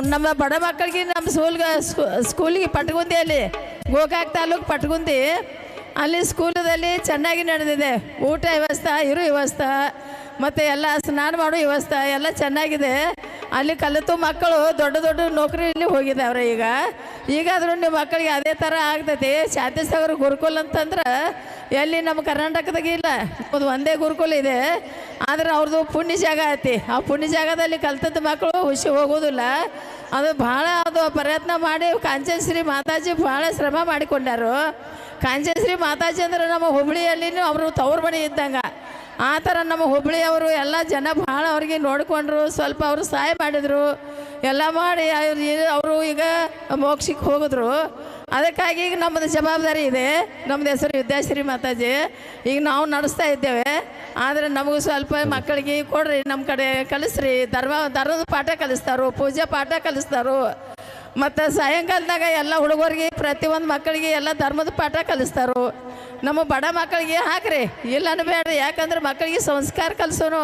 ನಮ್ಮ ಬಡ ಮಕ್ಕಳಿಗೆ ನಮ್ಮ ಸ್ಕೂಲ್ಗೆ ಸ್ಕೂಲಿಗೆ ಪಟ್ಗುಂದಿಯಲ್ಲಿ ಗೋಕಾಕ್ ತಾಲೂಕು ಪಟ್ಗುಂದಿ. ಅಲ್ಲಿ ಸ್ಕೂಲದಲ್ಲಿ ಚೆನ್ನಾಗಿ ನಡೆದಿದೆ. ಊಟ ವ್ಯವಸ್ಥೆ, ಇರು ವ್ಯವಸ್ಥೆ, ಮತ್ತು ಎಲ್ಲ ಸ್ನಾನ ಮಾಡೋ ವ್ಯವಸ್ಥೆ ಎಲ್ಲ ಚೆನ್ನಾಗಿದೆ. ಅಲ್ಲಿ ಕಲಿತು ಮಕ್ಕಳು ದೊಡ್ಡ ದೊಡ್ಡ ನೌಕರಿಯಲ್ಲಿ ಹೋಗಿದ್ದಾವ್ರೆ ಈಗ. ಈಗಾದರೂ ನಿಮ್ಮ ಮಕ್ಕಳಿಗೆ ಅದೇ ಥರ ಆಗ್ತೈತಿ. ಶಾಂತಿಸಾಗರ ಗುರುಕುಲ್ ಅಂತಂದ್ರೆ ಎಲ್ಲಿ ನಮ್ಮ ಕರ್ನಾಟಕದಾಗ ಇಲ್ಲ. ಅದು ಒಂದೇ ಗುರುಕುಲ ಇದೆ. ಆದರೆ ಅವ್ರದ್ದು ಪುಣ್ಯ ಜಾಗ ಐತಿ. ಆ ಪುಣ್ಯ ಜಾಗದಲ್ಲಿ ಕಲ್ತದ್ದು ಮಕ್ಕಳು ಹುಷಿ ಹೋಗೋದಿಲ್ಲ. ಅದು ಭಾಳ ಅದು ಪ್ರಯತ್ನ ಮಾಡಿ ಕಾಂಚನಶ್ರೀ ಮಾತಾಜಿ ಭಾಳ ಶ್ರಮ ಮಾಡಿಕೊಂಡರು. ಕಾಂಚನಶ್ರೀ ಮಾತಾಜಿ ಅಂದ್ರೆ ನಮ್ಮ ಹುಬ್ಳಿಯಲ್ಲಿನೂ ಅವರು ತವ್ರ ಮನೆ ಇದ್ದಂಗೆ. ಆ ಥರ ನಮ್ಮ ಹುಬ್ಳಿಯವರು ಎಲ್ಲ ಜನ ಭಾಳ ಅವ್ರಿಗೆ ನೋಡಿಕೊಂಡ್ರು, ಸ್ವಲ್ಪ ಅವರು ಸಹಾಯ ಮಾಡಿದರು. ಎಲ್ಲ ಮಾಡಿ ಅವರು ಈಗ ಮೋಕ್ಷಕ್ಕೆ ಹೋಗಿದ್ರು. ಅದಕ್ಕಾಗಿ ಈಗ ನಮ್ಮದು ಜವಾಬ್ದಾರಿ ಇದೆ. ನಮ್ಮದು ಹೆಸರು ವಿದ್ಯಾಶ್ರೀ ಮಾತಾಜಿ. ಈಗ ನಾವು ನಡೆಸ್ತಾ ಇದ್ದೇವೆ. ಆದರೆ ನಮಗೂ ಸ್ವಲ್ಪ ಮಕ್ಕಳಿಗೆ ಕೊಡ್ರಿ, ನಮ್ಮ ಕಡೆ ಕಲಿಸ್ರಿ. ಧರ್ಮ ಧರ್ಮದ ಪಾಠ ಕಲಿಸ್ತಾರೋ, ಪೂಜೆ ಪಾಠ ಕಲಿಸ್ತಾರೋ. ಮತ್ತು ಸಾಯಂಕಾಲದಾಗ ಎಲ್ಲ ಹುಡುಗರಿಗೆ, ಪ್ರತಿಯೊಂದು ಮಕ್ಕಳಿಗೆ ಎಲ್ಲ ಧರ್ಮದ ಪಾಠ ಕಲಿಸ್ತಾರೆ. ನಮ್ಮ ಬಡ ಮಕ್ಕಳಿಗೆ ಹಾಕ್ರಿ. ಇಲ್ಲ ಅನ್ಬೇಡ್ರಿ ಯಾಕಂದ್ರೆ ಮಕ್ಕಳಿಗೆ ಸಂಸ್ಕಾರ ಕಲಿಸೋನು,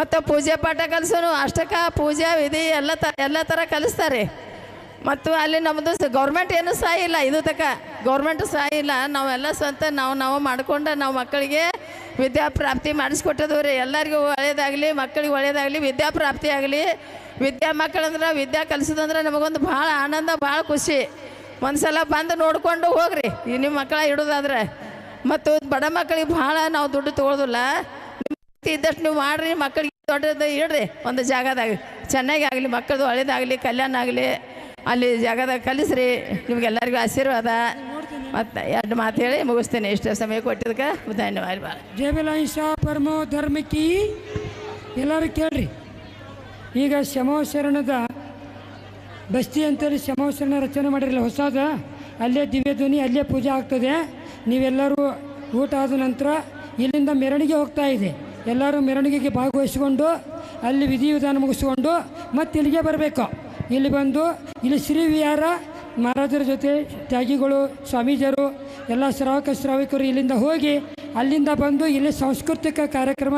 ಮತ್ತು ಪೂಜೆ ಪಾಠ ಕಲಿಸೋನು ಅಷ್ಟಕ ಪೂಜಾ ವಿಧಿ ಎಲ್ಲ ತ, ಎಲ್ಲ ಥರ ಕಲಿಸ್ತಾರೆ. ಮತ್ತು ಅಲ್ಲಿ ನಮ್ಮದು ಗೌರ್ಮೆಂಟ್ ಏನು ಸಹಾಯ ಇಲ್ಲ. ಇದು ತಕ ಗೌರ್ಮೆಂಟ್ ಸಹಾಯ ಇಲ್ಲ. ನಾವೆಲ್ಲ ಸ್ವಂತ ನಾವು ನಾವು ಮಾಡ್ಕೊಂಡು ನಾವು ಮಕ್ಕಳಿಗೆ ವಿದ್ಯಾಪ್ರಾಪ್ತಿ ಮಾಡಿಸ್ಕೊಟ್ಟದವ್ರಿ. ಎಲ್ಲರಿಗೂ ಒಳ್ಳೆಯದಾಗಲಿ ಮಕ್ಕಳಿಗೆ ಒಳ್ಳೆಯದಾಗಲಿ ವಿದ್ಯಾಪ್ರಾಪ್ತಿ ಆಗಲಿ. ವಿದ್ಯಾ ಮಕ್ಕಳಂದ್ರೆ ವಿದ್ಯಾ ಕಲಿಸೋದಂದ್ರೆ ನಮಗೊಂದು ಭಾಳ ಆನಂದ, ಭಾಳ ಖುಷಿ. ಒಂದು ಸಲ ಬಂದು ನೋಡಿಕೊಂಡು ಹೋಗ್ರಿ. ಈ ನಿಮ್ಮ ಮಕ್ಕಳ ಇಡೋದಾದ್ರೆ ಮತ್ತು ಬಡ ಮಕ್ಕಳಿಗೆ ಭಾಳ ನಾವು ದುಡ್ಡು ತೊಗೊಳೋದಿಲ್ಲ. ಇದ್ದಷ್ಟು ನೀವು ಮಾಡಿರಿ ಮಕ್ಕಳಿಗೆ ದೊಡ್ಡದು ಇಡ್ರಿ. ಒಂದು ಜಾಗದಾಗ ಚೆನ್ನಾಗಿ ಆಗಲಿ, ಮಕ್ಕಳದು ಒಳ್ಳೇದಾಗಲಿ, ಕಲ್ಯಾಣ ಆಗಲಿ, ಅಲ್ಲಿ ಜಾಗದಾಗ ಕಲಿಸ್ರಿ. ನಿಮ್ಗೆಲ್ಲರಿಗೂ ಆಶೀರ್ವಾದ. ಮತ್ತು ಎರಡು ಮಾತು ಹೇಳಿ ಮುಗಿಸ್ತೇನೆ. ಇಷ್ಟು ಸಮಯ ಕೊಟ್ಟಿದ್ದಕ್ಕೆ ಧನ್ಯವಾದ. ಭಾಳ ಜಯ ಬೆಲಾಯಿಸ ಪರಮೋ ಧರ್ಮಕ್ಕಿ ಎಲ್ಲರೂ ಕೇಳ್ರಿ. ಈಗ ಶಮೋಶರಣದ ಬಸ್ತಿ ಅಂತೇಳಿ ಶಮೋಶರಣ ರಚನೆ ಮಾಡಿರಲಿಲ್ಲ ಹೊಸದ, ಅಲ್ಲೇ ದಿವ್ಯ ಧ್ವನಿ, ಅಲ್ಲೇ ಪೂಜೆ ಆಗ್ತದೆ. ನೀವೆಲ್ಲರೂ ಊಟ ಆದ ನಂತರ ಇಲ್ಲಿಂದ ಮೆರವಣಿಗೆ ಹೋಗ್ತಾ ಇದೆ. ಎಲ್ಲರೂ ಮೆರವಣಿಗೆಗೆ ಭಾಗವಹಿಸಿಕೊಂಡು, ಅಲ್ಲಿ ವಿಧಿವಿಧಾನ ಮುಗಿಸ್ಕೊಂಡು ಮತ್ತೆ ಇಲ್ಲಿಗೆ ಬರಬೇಕು. ಇಲ್ಲಿ ಬಂದು, ಇಲ್ಲಿ ಶ್ರೀ ವಿಹಾರ, ಮಹಾರಾಜರ ಜೊತೆ ತ್ಯಾಗಿಗಳು, ಸ್ವಾಮೀಜರು, ಎಲ್ಲ ಶ್ರಾವಕ ಶ್ರಾವಿಕರು ಇಲ್ಲಿಂದ ಹೋಗಿ ಅಲ್ಲಿಂದ ಬಂದು ಇಲ್ಲಿ ಸಾಂಸ್ಕೃತಿಕ ಕಾರ್ಯಕ್ರಮ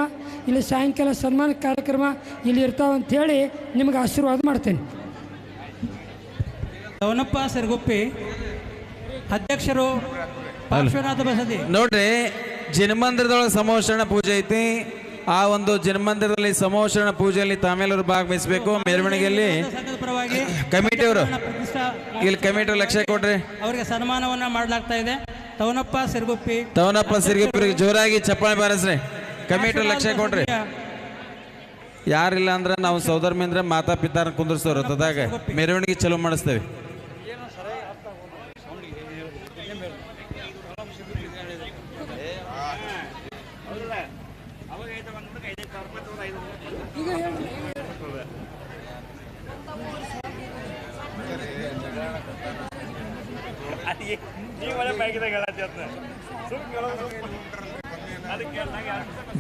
ಇಲ್ಲಿ ಸಾಯಂಕಾಲ ಸನ್ಮಾನ ಕಾರ್ಯಕ್ರಮ ಇಲ್ಲಿ ಇರ್ತಾವೆ ಹೇಳಿ ನಿಮ್ಗೆ ಆಶೀರ್ವಾದ ಮಾಡ್ತೇನೆ. ಅವನಪ್ಪ ಸರ್ಗುಪ್ಪಿ ಅಧ್ಯಕ್ಷರು ಪಾರ್ಶ್ವನಾಥ ಬಸದಿ. ನೋಡ್ರಿ ಜನ್ಮಂದಿರದೊಳಗೆ ಸಮೋಷಣ ಪೂಜೆ ಐತಿ. ಆ ಒಂದು ಜನ್ಮಂದಿರದಲ್ಲಿ ಸಮೋಷಣ ಪೂಜೆಯಲ್ಲಿ ತಾವೆಲ್ಲರೂ ಭಾಗವಹಿಸಬೇಕು. ಮೆರವಣಿಗೆಯಲ್ಲಿ ಕಮಿಟಿಯವರು ಇಲ್ಲಿ ಕಮಿಟಿ ಲಕ್ಷ ಕೊಡ್ರಿ ಅವರಿಗೆ ಸನ್ಮಾನವನ್ನ ಮಾಡಲಾಗ್ತಾ ಇದೆ. ತವನಪ್ಪ ಸಿರಗುಪ್ಪಿ. ತವನಪ್ಪ ಸಿರ್ಗುಪ್ಪಿ ಜೋರಾಗಿ ಚಪ್ಪಾಳೆ ಬಾರಿಸ್ರಿ. ಕಮಿಟಿ ಲಕ್ಷ್ಯ ಕೊಡ್ರಿ ಯಾರಿಲ್ಲ ಅಂದ್ರೆ ನಾವು ಸೌದರ್ಮೇಂದ್ರ ಮಾತಾ ಪಿತಾರ ಕುಂದ್ರಸೋರು ರಥದಾಗ ಮೆರವಣಿಗೆ ಚಲೋ ಮಾಡಿಸ್ತೇವೆ.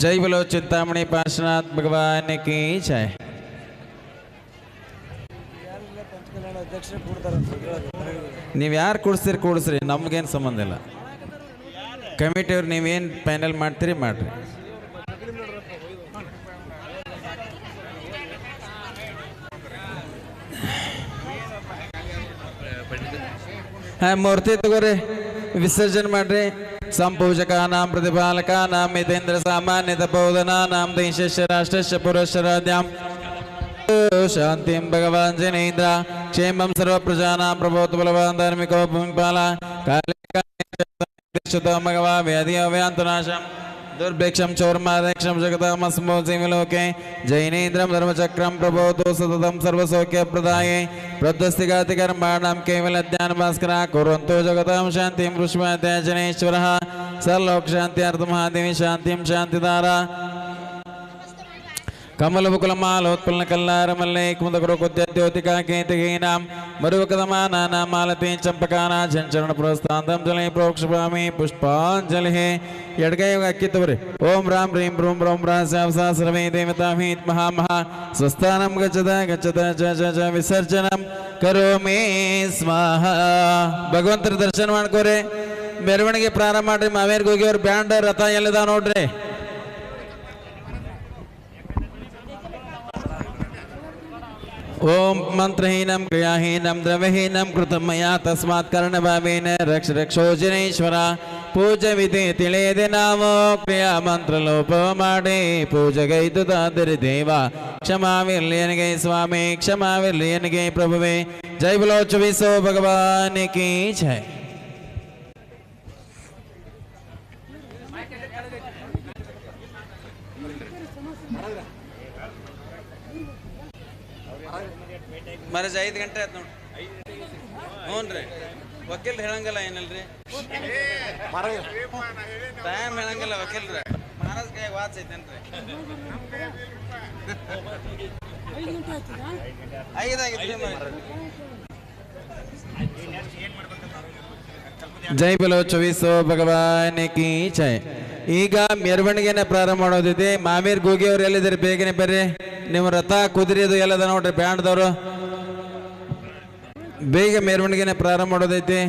ಜೈ ಬಲೋ ಚಿಂತಾಮಣಿ ಪಾರ್ಶ್ವನಾಥ್ ಭಗವಾನ್ ಕಿ ಜೈ. ನೀವು ಯಾರು ಕೂಡಿಸ್ತೀರಿ, ಕೂಡಿಸ್ರಿ. ನಮ್ಗೇನು ಸಂಬಂಧ ಇಲ್ಲ. ಕಮಿಟಿಯವ್ರು ನೀವೇನು ಫೈನಲ್ ಮಾಡ್ತೀರಿ, ಮಾಡ್ರಿ. ಮೂರ್ತಿ ತಗೋರಿ ವಿಸರ್ಜನೆ ಮಾಡ್ರಿ ಸಂಪೂಜಕ ನಾಂ ಪ್ರತಿಪಾಲಕ ನಾಂ ಮಿತೇಂದ್ರ ಸಾಮಾನ್ಯ ತಪೋದನ ನಾಂ ದೇಶಸ್ಯ ರಾಷ್ಟ್ರಸ್ಯ ಪುರಶ್ಚರಾದ್ಯಾಂ ಶಾಂತಿಂ ಭಗವಾನ್ ಜನೇಂದ್ರ ಕ್ಷೇಮಂ ಸರ್ವ ಪ್ರಜಾನಾಂ ಪ್ರಭೋತ್ ಬಲವಾನ್ ಧಾರ್ಮಿಕೋ ಭೂಮಿಪಾಲ ಕಾಲಿಕ ಭಗವಾ दुर्भिक्षम चौर्माध्यक्षम जगतामस्मोलोके जैनेन्द्रम धर्मचक्रम प्रबोधो सततम सर्वसौख्य प्रदाये प्रदस्तिगातिकर्माणाम केवल ज्ञान भास्कर कुरंतो जगताम शांति पुष्पाध्याजनेश्वर सर्वोक शांति अर्थ महादेवी शांति शांतिदारा ಕುತ್ಯದ್ಯೋತಿಕಾ ಕೇತಗೀನಾಂ ಮರುವಕದಮಾನಾನ ಮಾಲತಿ ಚಂಪಕಾನ ಚಂಚರಣ ಪ್ರೋಸ್ತಾಂತಂ ಪ್ರೋಕ್ಷ ಪ್ರೋಕ್ಷಪಾಮಿ ಪುಷ್ಪಾಂಜಲಿ ಎಡಗೈ ಅಕ್ಕಿ ತಗೋರಿ ಓಂ ರೀಂ ಬ್ರೂಂ ಬ್ರೌಂ ರಾ ಸಾಂ ಸಾ ಸರ್ವೇ ದೇವತಾ ಹೀತ್ ಮಹಾ ಮಹಾ ಸ್ವಸ್ಥಾನಂ ಗಚ್ಚದ ಗಚ್ಚದ ಜ ಜ ಜ ವಿಸರ್ಜನಂ ಕರೋಮಿ ಸ್ವಾಹ ಭಗವಂತರ ದರ್ಶನ ಮಾಡ್ಕೋರಿ ಮೆರವಣಿಗೆ ಪ್ರಾರಂಭ ಮಾಡ್ರಿ ಮಾವೇರ್ಗೆ ಹೋಗಿ ಅವ್ರ ಬ್ಯಾಂಡ್ ರಥ ಎಲ್ಲದ ನೋಡ್ರಿ ओम मंत्रहीनम क्रियाहीनम द्रवहीनम कृत मया तस्मात् कर्णभावेन। रक्ष रक्षोजनेश्वरा पूज विधि तिळेदे नामो क्रिया मंत्रोपे पूज गई पूजगैतु दादर देव। क्षमाविर्लियनगे स्वामी क्षमाविर्लियनगे प्रभुवे। जय बोलो चौबीसो भगवान की जय। ಮರಜ ಐದು ಗಂಟೆ ಆಯ್ತು ನೋಡಿ. ಹ್ಞೂ ರೀ. ವಕೀಲ್ ಹೇಳಂಗಿಲ್ಲ ಏನಲ್ರಿ? ಟೈಮ್ ಹೇಳಂಗಿಲ್ಲ ವಕೀಲ್ರಿ. ಮಹಾರಾಜ್ ಕೈ ವಾಚ್ ಐತೇನ್ರಿ? ಜೈ ಬಲೋ ಚವಿಸೋ ಭಗವಾನ್ ಕೀ ಜೈ. ಈಗ ಮೆರವಣಿಗೆನ ಪ್ರಾರಂಭ ಮಾಡೋದಿದೆ. ಮಾಮೀರ್ ಗೋಗಿ ಅವ್ರು ಎಲ್ಲಿದ್ದಾರೆ? ಬೇಗನೆ ಬರ್ರಿ. ನಿಮ್ಮ ರಥ ಕುದುರೆದು ಎಲ್ಲದ ನೋಡ್ರಿ, ಬ್ಯಾಂಡ್ದವರು. ಬೇಗ ಮೆರವಣಿಗೆನ ಪ್ರಾರಂಭ ಮಾಡೋದೈತಿ.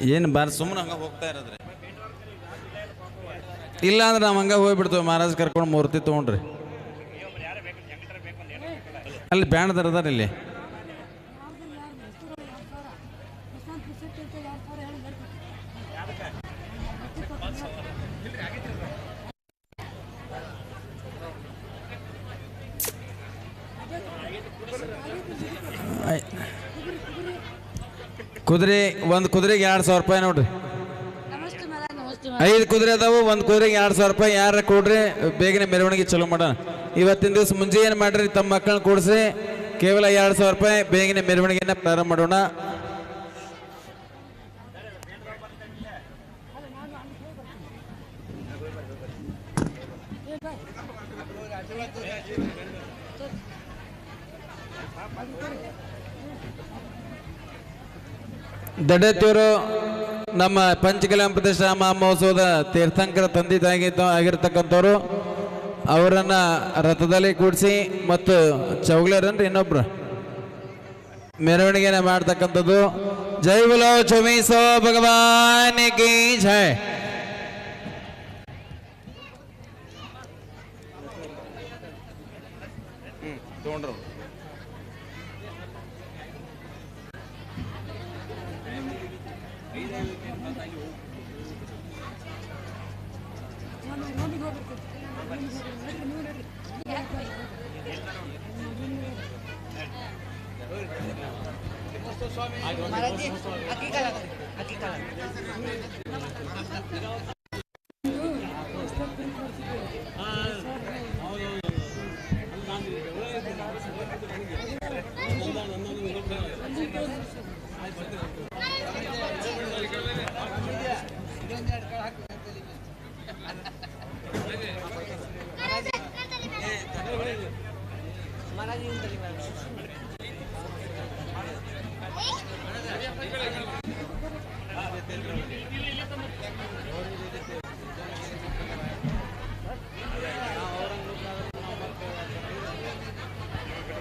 ಏನು ಬಾರ ಸುಮ್ಮನೆ ಹಂಗೆ ಹೋಗ್ತಾ ಇರೋದ್ರಿ? ಇಲ್ಲ ಅಂದ್ರೆ ನಾವು ಹಂಗೆ ಹೋಗ್ಬಿಡ್ತೇವೆ. ಮಹಾರಾಜ್ ಕರ್ಕೊಂಡು ಮೂರ್ತಿ ತೊಗೊಂಡ್ರಿ. ಅಲ್ಲಿ ಬ್ಯಾಂಡ್ ತರದಾರ ಇಲ್ಲಿ. ಕುದುರೆ ಒಂದು ಕುದುರೆಗೆ ಎರಡು ಸಾವಿರ ರೂಪಾಯಿ ನೋಡ್ರಿ. ಐದು ಕುದುರೆ ಅದಾವು ಒಂದು ಕುದುರೆಗೆ ಎರಡು ಸಾವಿರ ರೂಪಾಯಿ. ಯಾರ ಕೊಡ್ರಿ ಬೇಗನೆ ಮೆರವಣಿಗೆ ಚಲೋ ಮಾಡೋಣ. ಇವತ್ತಿನ ದಿವಸ ಮುಂಜಾನೆ ಏನು ಮಾಡ್ರಿ ತಮ್ಮ ಮಕ್ಕಳನ್ನ ಕೂಡಿಸಿ ಕೇವಲ ಎರಡು ಸಾವಿರ ರೂಪಾಯಿ ಬೇಗನೆ ಮೆರವಣಿಗೆಯನ್ನ ಪ್ರಾರಂಭ ಮಾಡೋಣ. ದಡತಿಯವರು ನಮ್ಮ ಪಂಚಕಲ್ಯಾಣ ಪ್ರದೇಶ ಮಹೋತ್ಸವದ ತೀರ್ಥಂಕರ ತಂದೆ ತಾಯಿ ಆಗಿರ್ತಕ್ಕಂಥವ್ರು. ಅವರನ್ನ ರಥದಲ್ಲಿ ಕೂಡಿಸಿ ಮತ್ತು ಚೌಗ್ಲರನ್ರಿ ಇನ್ನೊಬ್ರು. ಮೆರವಣಿಗೆನ ಮಾಡ್ತಕ್ಕಂಥದ್ದು. ಜೈ ಬುಲೋ ಚೊಮೀಸೋ ಭಗವಾನ್ ಕಿ ಜೈ.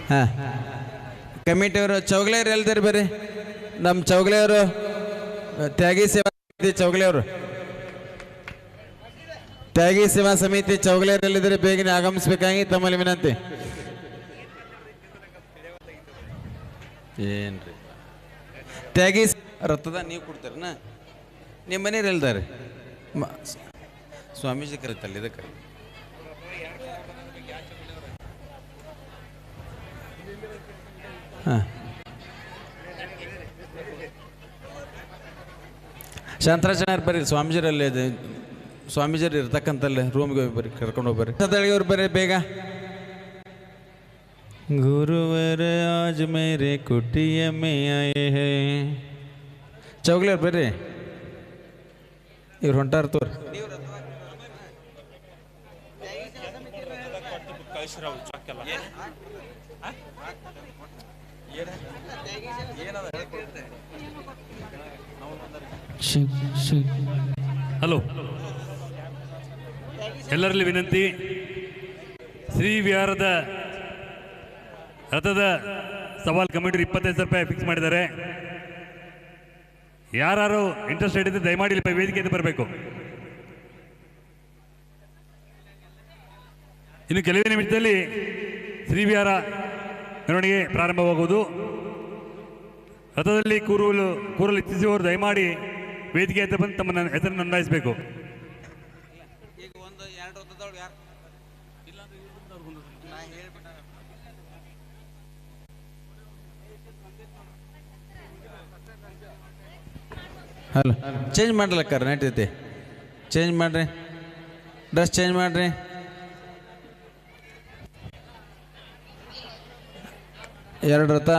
ಹಾಂ. ಕಮಿಟಿಯವರು ಚೌಗಲೆಯವರು ಎಲ್ದಾರೆ ಬರ್ರಿ. ನಮ್ಮ ಚೌಗಲೆಯವರು, ತ್ಯಾಗಿ ಸೇವಾ ಸಮಿತಿ ಚೌಗಲೆಯವರು. ತ್ಯಾಗಿ ಸೇವಾ ಸಮಿತಿ ಚೌಗಲೆಯರಲ್ಲಿದ್ದರೆ ಬೇಗನೆ ಆಗಮಿಸ್ಬೇಕಾಗಿ ತಮ್ಮಲ್ಲಿ ವಿನಂತಿ. ಏನ್ರಿ? ತ್ಯಾಗಿ ರಥದ ನೀವು ಕೊಡ್ತಾರನ? ನಿಮ್ಮ ಮನೇಲಿ ಹೇಳ್ದಾರೆ ಸ್ವಾಮೀಜಿ ಕರೀತಲ್ಲ ಇದಕ್ಕೆ. ಹಾಂ. ಶಾಂತರಾಜನವ್ರು ಬರ್ರಿ ಸ್ವಾಮೀಜಿರಲ್ಲಿ ಇದೆ ಸ್ವಾಮೀಜಿರು ಇರ್ತಕ್ಕಂಥಲ್ಲಿ ರೂಮ್ಗೆ ಹೋಗಿ ಬರ್ರಿ ಕರ್ಕೊಂಡು ಹೋಗಿ ಬರ್ರಿ ಅವ್ರು ಬರ್ರಿ ಬೇಗ. ಗುರುವರ ಆಜ್ ಮೇರೆ ಕುಟಿಯ ಮೇ ಆಯೆ ಹೇ. ಚೌಗ್ಲಿಯವ್ರು ಬರ್ರಿ. ಇವ್ರು ಹೊಂಟಾರ ತೋರಿ. ಹಲೋ. ಎಲ್ಲರಲ್ಲಿ ವಿನಂತಿ. ಶ್ರೀ ವಿಹಾರದ ರಥದ ಸವಾಲ್ ಕಮಿಟಿ ಇಪ್ಪತ್ತೈದು ರೂಪಾಯಿ ಫಿಕ್ಸ್ ಮಾಡಿದ್ದಾರೆ. ಯಾರು ಇಂಟ್ರೆಸ್ಟೆಡ್ ಇದ್ದರೆ ದಯಮಾಡಿ ಇಲ್ಲಿ ವೇದಿಕೆಯಿಂದ ಬರಬೇಕು. ಇನ್ನು ಕೆಲವೇ ನಿಮಿಷದಲ್ಲಿ ಶ್ರೀ ವಿಹಾರ ಮೆರವಣಿಗೆ ಪ್ರಾರಂಭವಾಗುವುದು. ರಥದಲ್ಲಿ ಕೂರಲು ಕೂರಲು ಇಚ್ಛಿಸುವವರು ದಯಮಾಡಿ ವೇದಿಕೆ ಹತ್ರ ಬಂದು ತಮ್ಮ ನನ್ನ ಹೆಸರು ನೋಂದಾಯಿಸಬೇಕು ಹಲೋ ಚೇಂಜ್ ಮಾಡ್ಲಕ್ಕಾರ ನಡೀತೈತಿ ಚೇಂಜ್ ಮಾಡ್ರಿ. ಡ್ರೆಸ್ ಚೇಂಜ್ ಮಾಡ್ರಿ. ಎರಡು ರಥ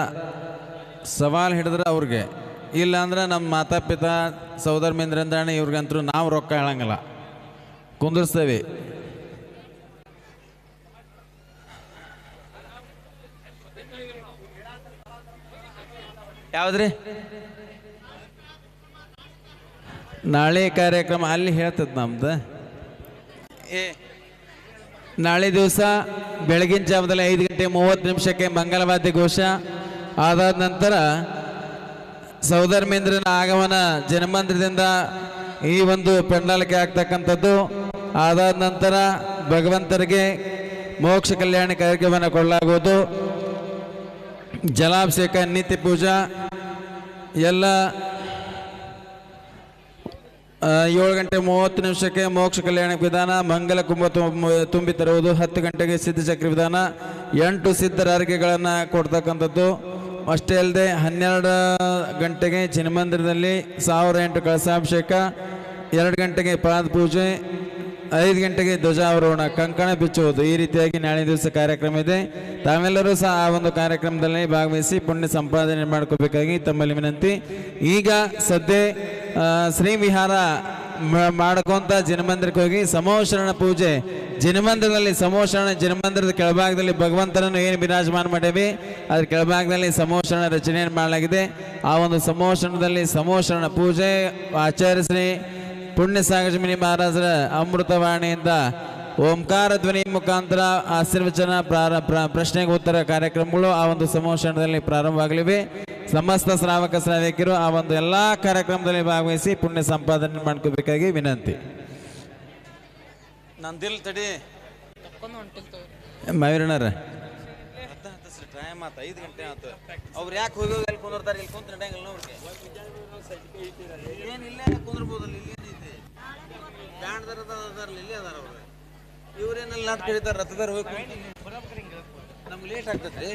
ಸವಾಲು ಹಿಡಿದ್ರೆ ಅವ್ರಿಗೆ. ಇಲ್ಲಾಂದ್ರೆ ನಮ್ಮ ಮಾತಾ ಪಿತಾ ಸೋದರ ಮಿಂದ್ರಂದ್ರಾಣಿ ಇವ್ರಿಗಂತರೂ ನಾವು ರೊಕ್ಕ ಹೇಳಂಗಿಲ್ಲ. ಕುಂದಿರ್ಸ್ತೇವೆ. ಯಾವ್ದ್ರಿ? ನಾಳೆ ಕಾರ್ಯಕ್ರಮ ಅಲ್ಲಿ ಹೇಳ್ತದ ನಮ್ದು. ಏ. ನಾಳೆ ದಿವಸ ಬೆಳಗಿನ ಜಾವದಲ್ಲಿ ಐದು ಗಂಟೆ ಮೂವತ್ತು ನಿಮಿಷಕ್ಕೆ ಮಂಗಲವಾದ್ಯ ಘೋಷ. ಆದಾದ ನಂತರ ಸೌದರ್ಮೇಂದ್ರನ ಆಗಮನ ಜನಮಂದಿರದಿಂದ ಈ ಒಂದು ಪೆಂಡಾಲಿಕೆ ಆಗ್ತಕ್ಕಂಥದ್ದು. ಅದಾದ ನಂತರ ಭಗವಂತರಿಗೆ ಮೋಕ್ಷ ಕಲ್ಯಾಣ ಕಾರ್ಯಕ್ರಮವನ್ನು ಕೊಡಲಾಗುವುದು. ಜಲಾಭಿಷೇಕ, ನೀತಿ ಪೂಜಾ, ಎಲ್ಲ ಏಳು ಗಂಟೆ ಮೂವತ್ತು ನಿಮಿಷಕ್ಕೆ ಮೋಕ್ಷ ಕಲ್ಯಾಣ ವಿಧಾನ, ಮಂಗಲ ಕುಂಭ ತುಂಬಿ ತರುವುದು. ಹತ್ತು ಗಂಟೆಗೆ ಸಿದ್ಧಚಕ್ರ ವಿಧಾನ. ಎಂಟು ಸಿದ್ಧರಾರಿಕೆಗಳನ್ನು ಕೊಡ್ತಕ್ಕಂಥದ್ದು. ಅಷ್ಟೇ ಅಲ್ಲದೆ ಹನ್ನೆರಡು ಗಂಟೆಗೆ ಚಿನ್ನಮಂದಿರದಲ್ಲಿ ಸಾವಿರ ಎಂಟು ಕಳಸಾಭಿಷೇಕ, ಎರಡು ಗಂಟೆಗೆ ಪಾದ ಪೂಜೆ, ಐದು ಗಂಟೆಗೆ ಧ್ವಜಾವರೋಹಣ ಕಂಕಣ ಬಿಚ್ಚುವುದು ಈ ರೀತಿಯಾಗಿ ನಾಳೆ ದಿವಸ ಕಾರ್ಯಕ್ರಮ ಇದೆ. ತಾವೆಲ್ಲರೂ ಸಹ ಆ ಒಂದು ಕಾರ್ಯಕ್ರಮದಲ್ಲಿ ಭಾಗವಹಿಸಿ ಪುಣ್ಯ ಸಂಪಾದನೆ ಮಾಡ್ಕೋಬೇಕಾಗಿ ತಮ್ಮಲ್ಲಿ ವಿನಂತಿ. ಈಗ ಸದ್ಯ ಶ್ರೀವಿಹಾರ ಮಾಡ್ಕೊಂತ ಜನಮಂದಿರಕ್ಕೆ ಹೋಗಿ ಸಮೋಶರಣ ಪೂಜೆ. ಜನಮಂದಿರದಲ್ಲಿ ಸಮೋಶರಣ ಜನಮಂದಿರದ ಕೆಳಭಾಗದಲ್ಲಿ ಭಗವಂತನನ್ನು ಏನು ವಿರಾಜಮಾನ ಮಾಡೇವಿ? ಅದ್ರ ಕೆಳಭಾಗದಲ್ಲಿ ಸಮೋಶರಣ ರಚನೆಯನ್ನು ಮಾಡಲಾಗಿದೆ. ಆ ಒಂದು ಸಮೋಶರಣದಲ್ಲಿ ಸಮೋಶರಣ ಪೂಜೆ ಆಚರಿಸಿ ಪುಣ್ಯ ಸಾಗಜಮಿನಿ ಮಹಾರಾಜರ ಅಮೃತವಾಣಿಯಿಂದ ಓಂಕಾರ ಧ್ವನಿ ಮುಖಾಂತರ ಆಶೀರ್ವಚನ ಪ್ರಾರ ಪ್ರ- ಪ್ರಶ್ನೆಗೆ ಉತ್ತರ ಕಾರ್ಯಕ್ರಮಗಳು ಆ ಒಂದು ಸಮೋಷಣದಲ್ಲಿ ಪ್ರಾರಂಭವಾಗಲಿವೆ. ಸಮಸ್ತ ಶ್ರಾವಕ ಶ್ರಾವಕಿಯರು ಆ ಒಂದು ಎಲ್ಲ ಕಾರ್ಯಕ್ರಮದಲ್ಲಿ ಭಾಗವಹಿಸಿ ಪುಣ್ಯ ಸಂಪಾದನೆ ಮಾಡ್ಕೋಬೇಕಾಗಿ ವಿನಂತಿ. ನಂದಿಲ್ ತಡಿ. ಮಾವಿರಣರ ಟೈಮ್ ಆತ ಐದು ಗಂಟೆ ಆತ. ಅವ್ರು ಯಾಕೆ ಹೋಗಿ ಹೋಗಿ ಅಲ್ಲಿ ಕುಂದಿರ್ತಾರೆ? ಇಲ್ಲಿ ಕುಂತ ನಡೆಯಂಗಿಲ್ಲ ನೋಡ್ರಿ ಏನು ಇಲ್ಲೇ ಕುಂದ್ರಬೋದಲ್ಲ ಇಲ್ಲಿ ಏನೈತಿ? ಬ್ಯಾಂಡ್ದಾರ ಅದಾರಲ್ಲ ಇಲ್ಲೇ ಅದಾರ ಅವ್ರು. ಇವ್ರೇನೆಲ್ಲ ನಾಟ್ ಕಡಿತಾರೆ ರಥದಾರ ಹೋಗಿ ನಮ್ಗೆ ಲೇಟ್ ಆಗ್ತದ್ರಿ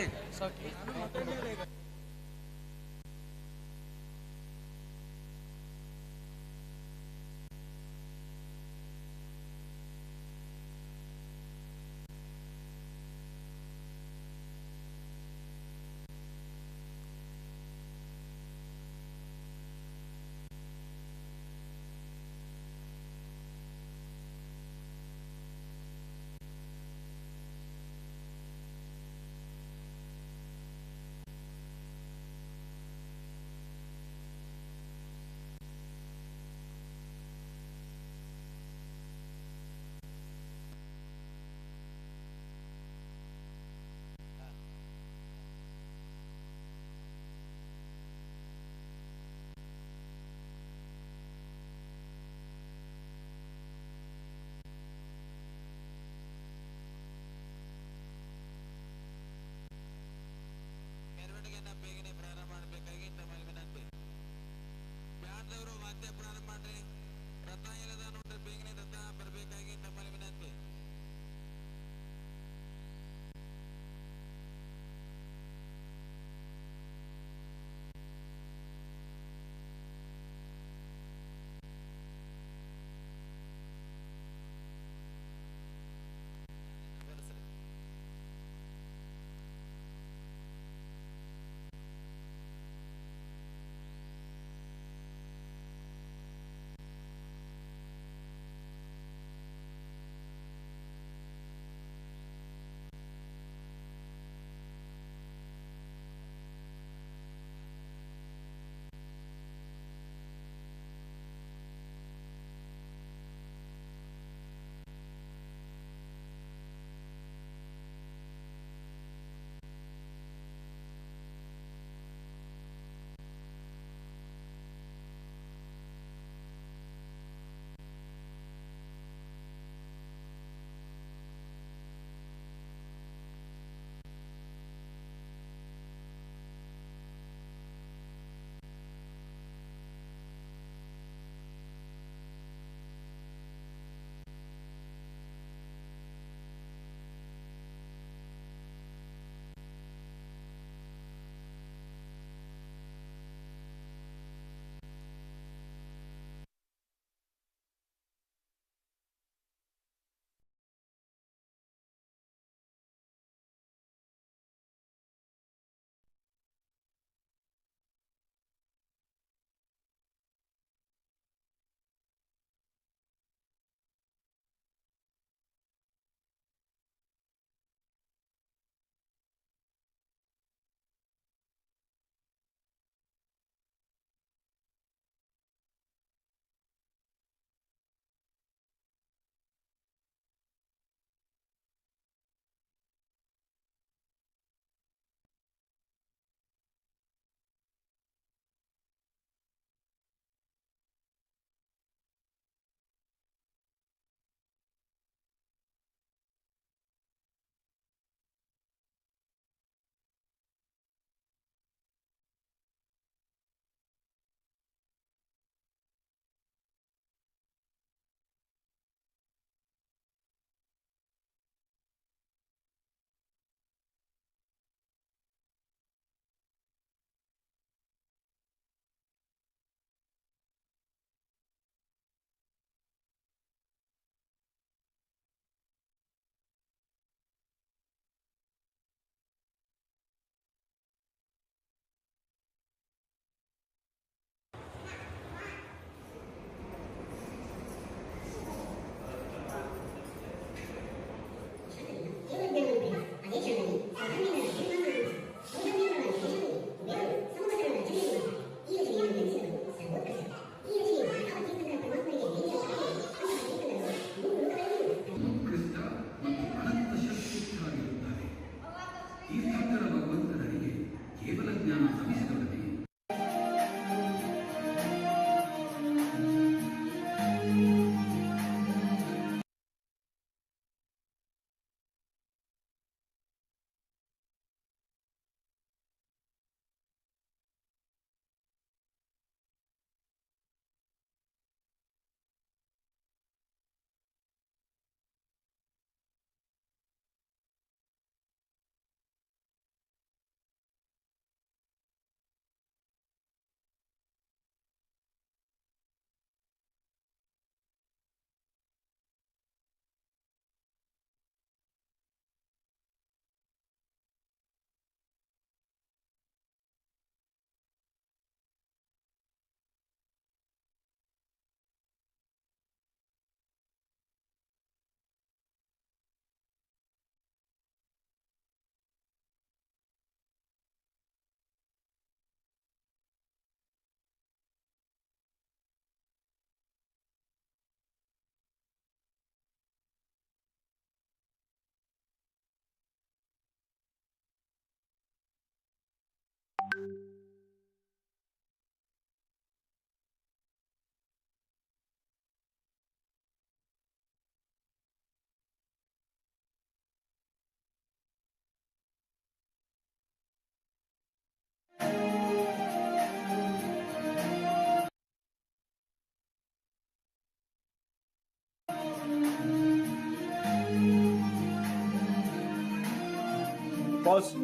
Pause.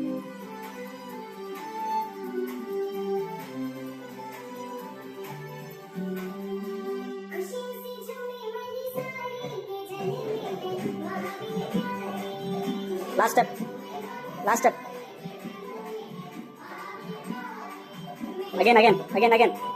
Last step. Last step. Again, again, again, again.